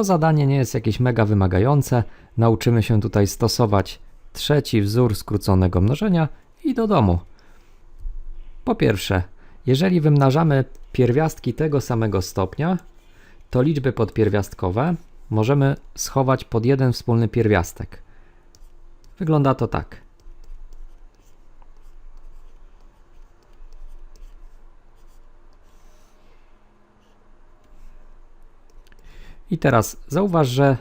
To zadanie nie jest jakieś mega wymagające. Nauczymy się tutaj stosować trzeci wzór skróconego mnożenia i do domu. Po pierwsze, jeżeli wymnażamy pierwiastki tego samego stopnia, to liczby podpierwiastkowe możemy schować pod jeden wspólny pierwiastek. Wygląda to tak. I teraz zauważ, że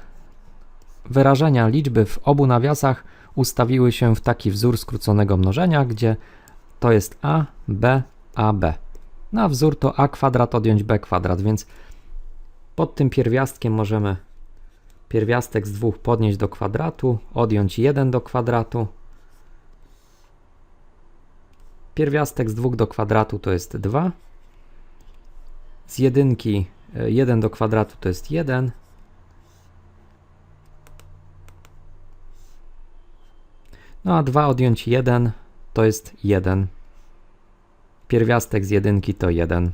wyrażenia liczby w obu nawiasach ustawiły się w taki wzór skróconego mnożenia, gdzie to jest a, b, a, b. Na wzór to a kwadrat odjąć b kwadrat, więc pod tym pierwiastkiem możemy pierwiastek z dwóch podnieść do kwadratu, odjąć 1 do kwadratu. Pierwiastek z 2 do kwadratu to jest 2. Z jedynki 1 do kwadratu to jest 1. No a 2 odjąć 1 to jest 1. Pierwiastek z jedynki to 1.